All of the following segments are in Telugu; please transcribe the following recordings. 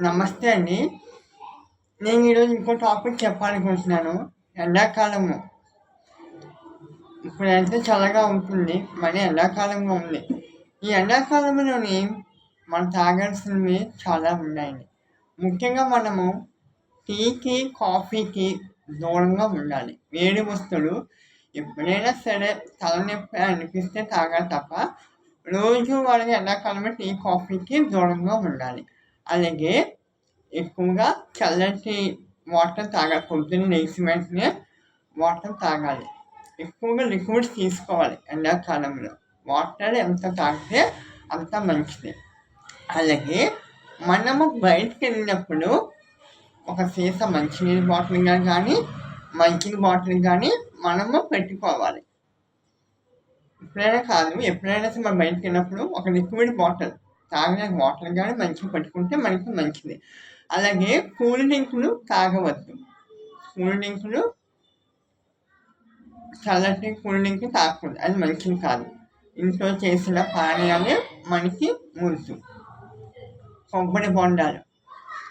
నమస్తే అండి. నేను ఈరోజు ఇంకో టాపిక్ చెప్పాలనుకుంటున్నాను. ఎండాకాలము. ఇప్పుడైతే చల్లగా ఉంటుంది మరి ఎండాకాలంగా ఉంది. ఈ ఎండాకాలంలోని మనం తాగాల్సినవి చాలా ఉన్నాయండి. ముఖ్యంగా మనము టీకి కాఫీకి దూరంగా ఉండాలి. వేడి వస్తువులు ఎప్పుడైనా సరే తలనొప్పి అనిపిస్తే తాగాలి తప్ప రోజు వాళ్ళకి ఎండాకాలంలో టీ కాఫీకి దూరంగా ఉండాలి. అలాగే ఎక్కువగా చల్లటి వాటర్ తాగాలి. పొద్దున్న లేచి వెంటనే వాటర్ తాగాలి. ఎక్కువగా లిక్విడ్స్ తీసుకోవాలి ఎండాకాలంలో. వాటర్ ఎంత తాగితే అంత మంచిది. అలాగే మనము బయటకు వెళ్ళినప్పుడు ఒక సీస మంచినీళ్ళ బాటిల్ కానీ మంచినీళ్ళ బాటిల్ కానీ మనము పెట్టుకోవాలి. ఎప్పుడైనా కాదు ఎప్పుడైనా సరే మనం బయటకు వెళ్ళినప్పుడు ఒక లిక్విడ్ బాటిల్ తాగడానికి వాటర్ కానీ మంచిగా పట్టుకుంటే మనకి మంచిది. అలాగే కూల్ డ్రింకులు తాగవద్దు. కూల్ డ్రింకులు చల్లటి కూల్ డ్రింక్ తాగకూడదు. అది మంచిది కాదు. ఇంట్లో చేసిన పానీయాలే మనకి ముందు కొబ్బరి బొండాలు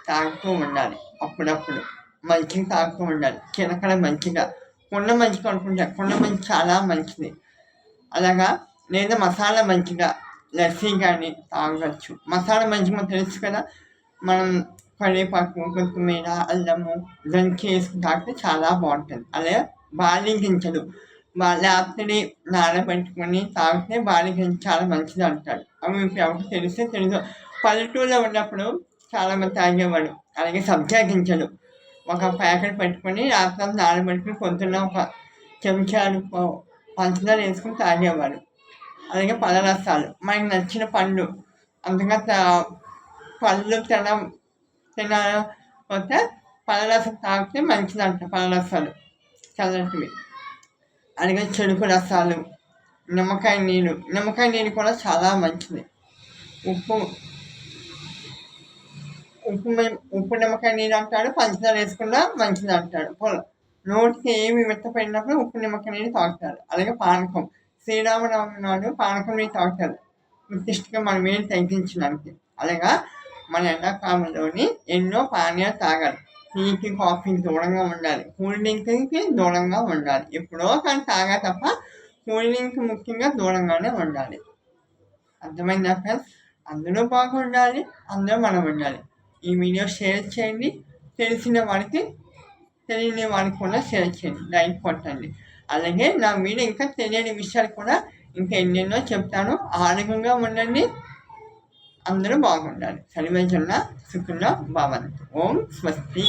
తాగుతూ ఉండాలి అప్పుడప్పుడు. మంచిగా తాగుతూ ఉండాలి. చిలకడ మంచిగా. కుండ మంచిగా అనుకుంటా కుండ మంచి చాలా మంచిది. అలాగా లేదా మసాలా మంచిగా లస్సీ కానీ తాగవచ్చు మసాలా మంచిగా తెలుసు కదా మనం కరివేపాకు కొత్తిమీర అల్లము దంచి వేసుకుని తాగితే చాలా బాగుంటుంది. అలాగే బాలి గింజలు రాత్రి నానబెట్టుకొని తాగితే బాలి గింజలు చాలా మంచిది అంటారు. అవి మీకు ఎవరికి తెలిస్తే తెలుసు పల్లెటూరులో ఉన్నప్పుడు చాలామంది తాగేవాడు అలాగే సబ్జా గింజలు ఒక ప్యాకెట్ పెట్టుకొని రాత్రి నానబెట్టుకుని పొద్దున్న ఒక చెంచాలు పంచదార వేసుకుని తాగేవాడు అలాగే పళ్ళ రసాలు. మనకి నచ్చిన పండు అందుకే పళ్ళు తినడం తినకపోతే పళ్ళ రసం తాగితే మంచిదంట పళ్ళ రసాలు. చల్లటివి. అలాగే చెరుకు రసాలు. నిమ్మకాయ నీళ్ళు. నిమ్మకాయ నీళ్ళు కూడా చాలా మంచిది. ఉప్పు. ఉప్పు ఉప్పు నిమ్మకాయ నీళ్ళు అంటాడు పంచదార వేసుకున్నా మంచిది అంటాడు నోటికి ఏమి మెత్తపడినప్పుడు ఉప్పు నిమ్మకాయ నీళ్ళు తాగుతారు అలాగే పానకం. శ్రీరామనవమి నాడు పానకం నీళ్ళు తాగుతారు నిర్దిష్టంగా తగ్గించడానికి అలాగా మన ఎండాకాలంలోని ఎన్నో పానీయాలు తాగాలి. టీకి కాఫీకి దూరంగా ఉండాలి. కూల్ డ్రింక్కి దూరంగా ఉండాలి. ఎప్పుడో కానీ తాగా తప్ప కూల్ డ్రింక్ ముఖ్యంగా దూరంగానే ఉండాలి. అర్థమైందా ఫ్రెండ్స్? అందరూ బాగుండాలి అందరూ మనం ఉండాలి. ఈ వీడియో షేర్ చేయండి. తెలిసిన వారికి తెలియని వారికి కూడా షేర్ చేయండి. లైక్ కొట్టండి. అలాగే నా మీద ఇంకా తెలియని విషయాలు కూడా ఇంకా ఎన్నెన్నో చెప్తాను ఆరోగ్యంగా ఉండండి అందరూ బాగుండాలి సర్వేజన సుఖంగా భవంతు ఓం స్వస్తి